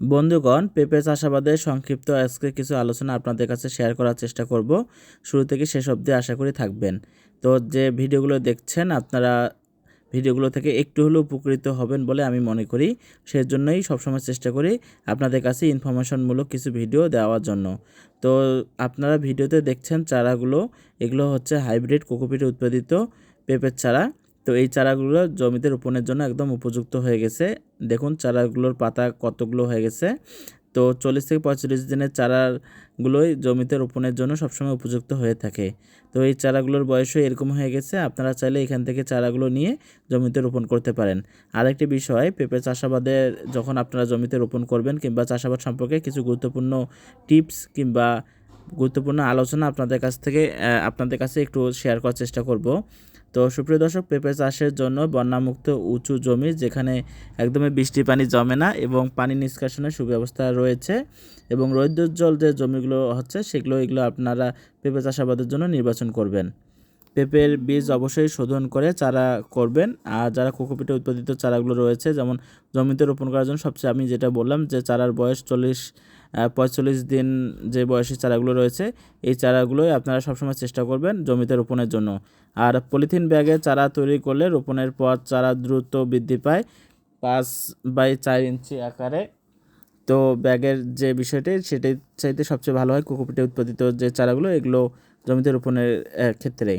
বন্ধুগণ পেঁপে চাষাবাদের সংক্ষিপ্ত আজকে কিছু আলোচনা আপনাদের কাছে শেয়ার করার চেষ্টা করব। শুরু থেকে শেষ অবধি আশা করি থাকবেন। তো যে ভিডিওগুলো দেখছেন, আপনারা ভিডিওগুলো থেকে একটু হলেও উপকৃত হবেন বলে আমি মনে করি। সেজন্যই সবসময় চেষ্টা করি আপনাদের কাছে ইনফরমেশনমূলক কিছু ভিডিও দেওয়ার জন্য। তো আপনারা ভিডিওতে দেখছেন চারাগুলো, এগুলো হচ্ছে হাইব্রিড কোকোপিটে উৎপাদিত পেঁপের চারা। তো এই চারাগুলো জমিতে রোপণের জন্য একদম উপযুক্ত হয়ে গেছে। দেখুন, চারাগুলোর পাতা কতগুলো হয়ে গেছে। তো চল্লিশ থেকে পঁয়তাল্লিশ দিনের চারাগুলোই জমিতে রোপণের জন্য সবসময় উপযুক্ত হয়ে থাকে। তো এই চারাগুলোর বয়সও এরকম হয়ে গেছে, আপনারা চাইলে এখান থেকে চারাগুলো নিয়ে জমিতে রোপণ করতে পারেন। আরেকটি বিষয়, পেঁপে চাষাবাদের যখন আপনারা জমিতে রোপণ করবেন কিংবা চাষাবাদ সম্পর্কে কিছু গুরুত্বপূর্ণ টিপস কিংবা গুরুত্বপূর্ণ আলোচনা আপনাদের কাছ থেকে আপনাদের কাছে একটু শেয়ার করার চেষ্টা করব। তো সুপ্রিয় দর্শক, পেঁপে চাষের জন্য বন্যামুক্ত উঁচু জমি যেখানে একদমই বৃষ্টি পানি জমে না এবং পানি নিষ্কাশনের সুব্যবস্থা রয়েছে এবং রৌদ্রোজ্জ্বল যে জমিগুলো হচ্ছে সেগুলো, এগুলো আপনারা পেঁপে চাষাবাদের জন্য নির্বাচন করবেন। পেঁপের বীজ অবশ্যই শোধন করে চারা করবেন। আর যারা কোকোপিটে উৎপাদিত চারাগুলো রয়েছে, যেমন জমিতে রোপণ করার জন্য সবচেয়ে আমি যেটা বললাম যে চারার বয়স চল্লিশ পঁয়তাল্লিশ দিন যে বয়সী চারাগুলো রয়েছে, এই চারাগুলোই আপনারা সবসময় চেষ্টা করবেন জমিতে রোপণের জন্য। আর পলিথিন ব্যাগে চারা তৈরি করলে রোপণের পর চারা দ্রুত বৃদ্ধি পায় পাঁচ বাই চার ইঞ্চি আকারে। তো ব্যাগের যে বিষয়টি সেটাই চাইতে সবচেয়ে ভালো হয় কোকোপিটে উৎপাদিত যে চারাগুলো, এগুলো জমিতে রোপণের ক্ষেত্রে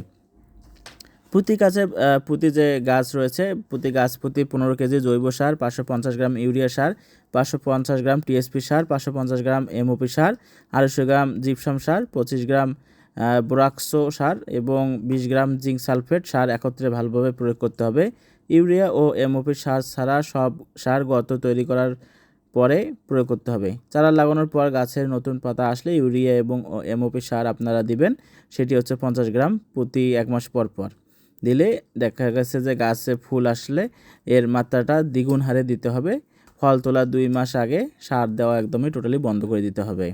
প্রতি গাছে প্রতি যে গাছ রয়েছে প্রতি গাছ প্রতি পনেরো কেজি জৈব সার, পাঁচশো পঞ্চাশ গ্রাম ইউরিয়া সার, পাঁচশো পঞ্চাশ গ্রাম টিএসপি সার, পাঁচশো পঞ্চাশ গ্রাম এমওপি সার, আড়াইশো গ্রাম জিপসাম সার, পঁচিশ গ্রাম বোরাক্সো সার এবং বিশ গ্রাম জিঙ্ক সালফেট সার একত্রে ভালোভাবে প্রয়োগ করতে হবে। ইউরিয়া ও এমওপি সার ছাড়া সব সার গত তৈরি করার পরে প্রয়োগ করতে হবে। চারা লাগানোর পর গাছের নতুন পাতা আসলে ইউরিয়া এবং এমওপি সার আপনারা দিবেন, সেটি হচ্ছে পঞ্চাশ গ্রাম প্রতি এক মাস পর পর। দিলে দেখা গেছে যে গাছে ফুল আসলে এর মাত্রাটা দ্বিগুণ হারে দিতে হবে। ফল তোলার দুই মাস আগে সার দেওয়া একদমই টোটালি বন্ধ করে দিতে হবে।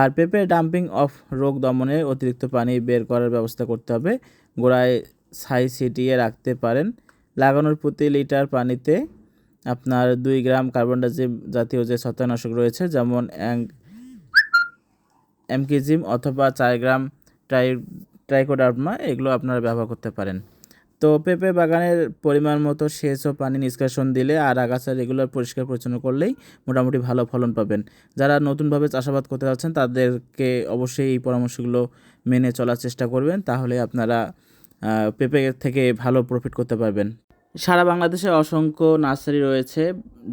আর পেঁপে ডাম্পিং অফ রোগ দমনে অতিরিক্ত পানি বের করার ব্যবস্থা করতে হবে। গোড়ায় ছাই ছিটিয়ে রাখতে পারেন। লাগানোর প্রতি লিটার পানিতে আপনার দুই গ্রাম কার্বন ডাইজিম জাতীয় যে ছত্রাকনাশক রয়েছে, যেমন অ্যামকিজিম অথবা চার গ্রাম ট্রাই ট্রাইকোডার্মা এগুলো আপনারা ব্যবহার করতে পারেন। তো পেঁপে বাগানের পরিমাণ মতো সেচ ও পানি নিষ্কাশন দিলে আর আগাছা রেগুলার পরিষ্কার পরিচ্ছন্ন করলেই মোটামুটি ভালো ফলন পাবেন। যারা নতুনভাবে চাষাবাদ করতে যাচ্ছেন, তাদেরকে অবশ্যই এই পরামর্শগুলো মেনে চলার চেষ্টা করবেন, তাহলে আপনারা পেঁপে থেকে ভালো প্রফিট করতে পারবেন। সারা বাংলাদেশে অসংখ্য নার্সারি রয়েছে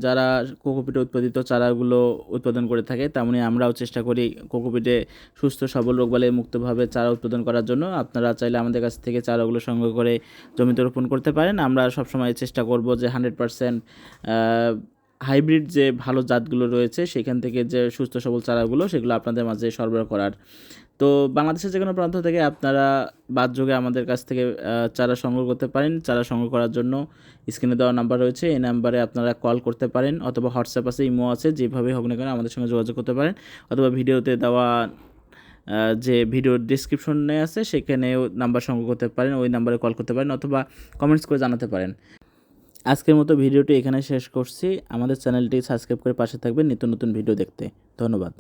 যারা কোকোপিটে উৎপাদিত চারাগুলো উৎপাদন করে থাকে। তেমনি আমরাও চেষ্টা করি কোকোপিটে সুস্থ, সবল রোগবালাই মুক্তভাবে চারা উৎপাদন করার জন্য। আপনারা চাইলে আমাদের কাছ থেকে চারাগুলো সংগ্রহ করে জমিতে রোপণ করতে পারেন। আমরা সবসময় চেষ্টা করব যে হান্ড্রেড পারসেন্ট হাইব্রিড যে ভালো জাতগুলো রয়েছে, সেখান থেকে যে সুস্থ, সবল চারাগুলো, সেগুলো আপনাদের মাঝে সরবরাহ করার। তো বাংলাদেশের যে কোনো প্রান্ত থেকে আপনারা বাদ বাদযোগে আমাদের কাছ থেকে চারা সংগ্রহ করতে পারেন। চারা সংগ্রহ করার জন্য স্ক্রিনে দেওয়া নাম্বার রয়েছে। এই নাম্বারে আপনারা কল করতে পারেন অথবা হোয়াটসঅ্যাপ আছে ইমো আছে, যেভাবে হোক না কেন আমাদের সঙ্গে যোগাযোগ করতে পারেন। অথবা ভিডিওতে দেওয়া যে ভিডিওর ডিসক্রিপশনে আছে, সেখানেও নাম্বার সংগ্রহ করতে পারেন, ওই নাম্বারে কল করতে পারেন অথবা কমেন্টস করে জানাতে পারেন। আজকের মতো ভিডিওটি এখানে শেষ করছি। আমাদের চ্যানেলটি সাবস্ক্রাইব করে পাশে থাকবেন। নিত্য নতুন ভিডিও দেখতে। ধন্যবাদ।